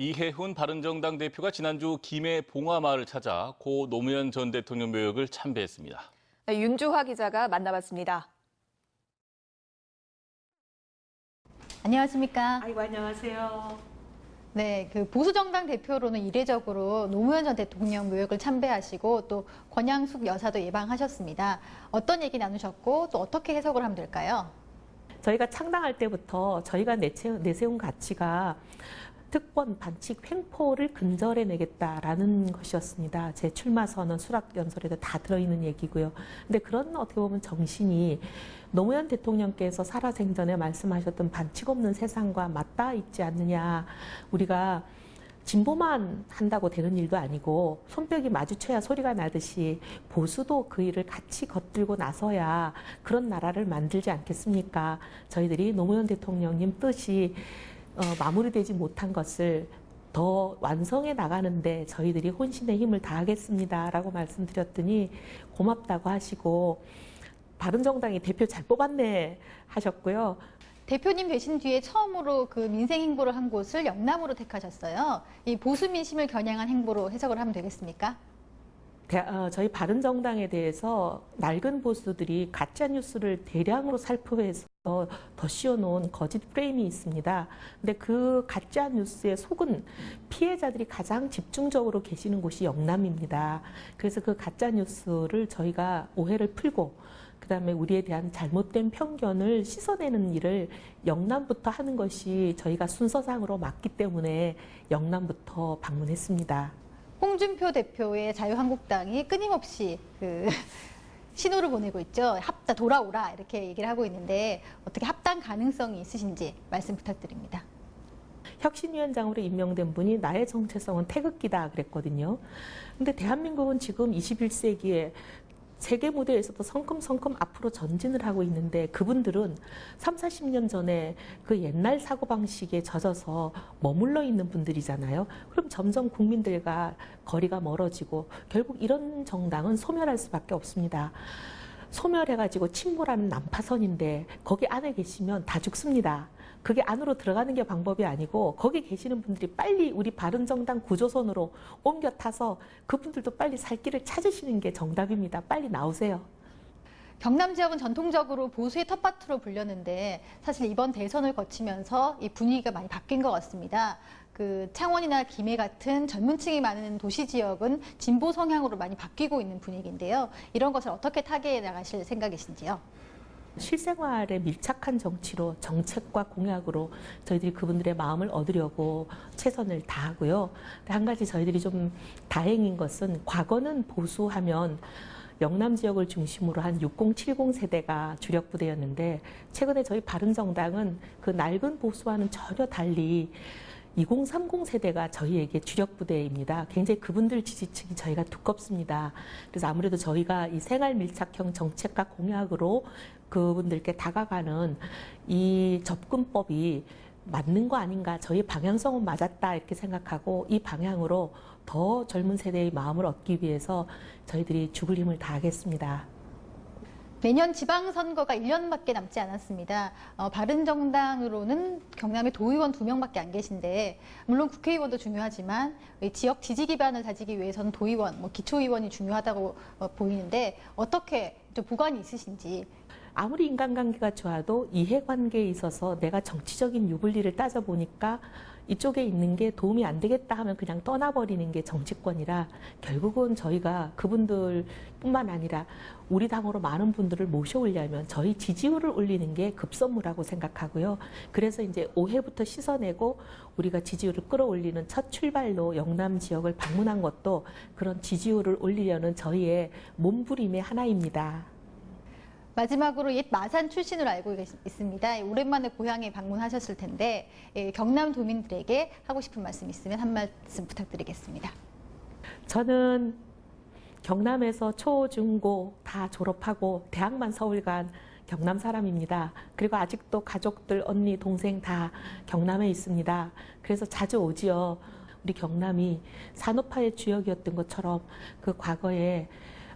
이해훈 바른정당 대표가 지난주 김해 봉화마을을 찾아 고 노무현 전 대통령 묘역을 참배했습니다. 네, 윤주화 기자가 만나봤습니다. 안녕하십니까. 아이고 안녕하세요. 네, 그 보수정당 대표로는 이례적으로 노무현 전 대통령 묘역을 참배하시고 또 권양숙 여사도 예방하셨습니다. 어떤 얘기 나누셨고 또 어떻게 해석을 하면 될까요? 저희가 창당할 때부터 저희가 내세- 내세운 가치가 특권, 반칙, 횡포를 근절해내겠다라는 것이었습니다. 제 출마 선언, 수락 연설에도 다 들어있는 얘기고요. 근데 그런 어떻게 보면 정신이 노무현 대통령께서 살아생전에 말씀하셨던 반칙 없는 세상과 맞닿아 있지 않느냐. 우리가 진보만 한다고 되는 일도 아니고 손뼉이 마주쳐야 소리가 나듯이 보수도 그 일을 같이 겉들고 나서야 그런 나라를 만들지 않겠습니까? 저희들이 노무현 대통령님 뜻이 어, 마무리되지 못한 것을 더 완성해 나가는데 저희들이 혼신의 힘을 다하겠습니다라고 말씀드렸더니 고맙다고 하시고 바른정당이 대표 잘 뽑았네 하셨고요. 대표님 되신 뒤에 처음으로 그 민생 행보를 한 곳을 영남으로 택하셨어요. 이 보수 민심을 겨냥한 행보로 해석을 하면 되겠습니까? 대- 어, 저희 바른정당에 대해서 낡은 보수들이 가짜 뉴스를 대량으로 살포해서 더 씌워놓은 거짓 프레임이 있습니다. 근데 그 가짜 뉴스에 속은 피해자들이 가장 집중적으로 계시는 곳이 영남입니다. 그래서 그 가짜 뉴스를 저희가 오해를 풀고 그다음에 우리에 대한 잘못된 편견을 씻어내는 일을 영남부터 하는 것이 저희가 순서상으로 맞기 때문에 영남부터 방문했습니다. 홍준표 대표의 자유한국당이 끊임없이 그 신호를 보내고 있죠. 합다 돌아오라 이렇게 얘기를 하고 있는데 어떻게 합당 가능성이 있으신지 말씀 부탁드립니다. 혁신위원장으로 임명된 분이 나의 정체성은 태극기다 그랬거든요. 근데 대한민국은 지금 21세기에 세계 무대에서도 성큼성큼 앞으로 전진을 하고 있는데 그분들은 3, 40년 전에 그 옛날 사고방식에 젖어서 머물러 있는 분들이잖아요. 그럼 점점 국민들과 거리가 멀어지고 결국 이런 정당은 소멸할 수밖에 없습니다. 소멸해가지고 침몰하는 난파선인데 거기 안에 계시면 다 죽습니다. 그게 안으로 들어가는 게 방법이 아니고 거기 계시는 분들이 빨리 우리 바른정당 구조선으로 옮겨 타서 그분들도 빨리 살 길을 찾으시는 게 정답입니다. 빨리 나오세요. 경남 지역은 전통적으로 보수의 텃밭으로 불렸는데 사실 이번 대선을 거치면서 이 분위기가 많이 바뀐 것 같습니다. 그 창원이나 김해 같은 젊은층이 많은 도시 지역은 진보 성향으로 많이 바뀌고 있는 분위기인데요. 이런 것을 어떻게 타개해 나가실 생각이신지요? 실생활에 밀착한 정치로 정책과 공약으로 저희들이 그분들의 마음을 얻으려고 최선을 다하고요. 한 가지 저희들이 좀 다행인 것은 과거는 보수하면 영남 지역을 중심으로 한 60, 70 세대가 주력 부대였는데 최근에 저희 바른정당은 그 낡은 보수와는 전혀 달리 2030 세대가 저희에게 주력 부대입니다. 굉장히 그분들 지지층이 저희가 두껍습니다. 그래서 아무래도 저희가 이 생활 밀착형 정책과 공약으로 그분들께 다가가는 이 접근법이 맞는 거 아닌가, 저희 방향성은 맞았다 이렇게 생각하고 이 방향으로 더 젊은 세대의 마음을 얻기 위해서 저희들이 죽을 힘을 다하겠습니다. 내년 지방선거가 1년밖에 남지 않았습니다. 어, 바른정당으로는 경남에 도의원 두명밖에 안 계신데 물론 국회의원도 중요하지만 이 지역 지지 기반을 다지기 위해서는 도의원, 뭐 기초의원이 중요하다고 어, 보이는데 어떻게 좀 보관이 있으신지 아무리 인간관계가 좋아도 이해관계에 있어서 내가 정치적인 유불리를 따져보니까 이쪽에 있는 게 도움이 안 되겠다 하면 그냥 떠나버리는 게 정치권이라 결국은 저희가 그분들 뿐만 아니라 우리 당으로 많은 분들을 모셔오려면 저희 지지율을 올리는 게 급선무라고 생각하고요. 그래서 이제 오해부터 씻어내고 우리가 지지율을 끌어올리는 첫 출발로 영남 지역을 방문한 것도 그런 지지율을 올리려는 저희의 몸부림의 하나입니다. 마지막으로 옛 마산 출신으로 알고 있습니다. 오랜만에 고향에 방문하셨을 텐데 예, 경남 도민들에게 하고 싶은 말씀 있으면 한 말씀 부탁드리겠습니다. 저는 경남에서 초, 중, 고 다 졸업하고 대학만 서울 간 경남 사람입니다. 그리고 아직도 가족들, 언니, 동생 다 경남에 있습니다. 그래서 자주 오지요. 우리 경남이 산업화의 주역이었던 것처럼 그 과거에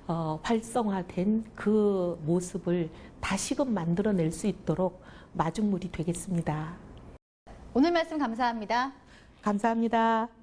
어, 활성화된 그 모습을 다시금 만들어낼 수 있도록 마중물이 되겠습니다. 오늘 말씀 감사합니다. 감사합니다.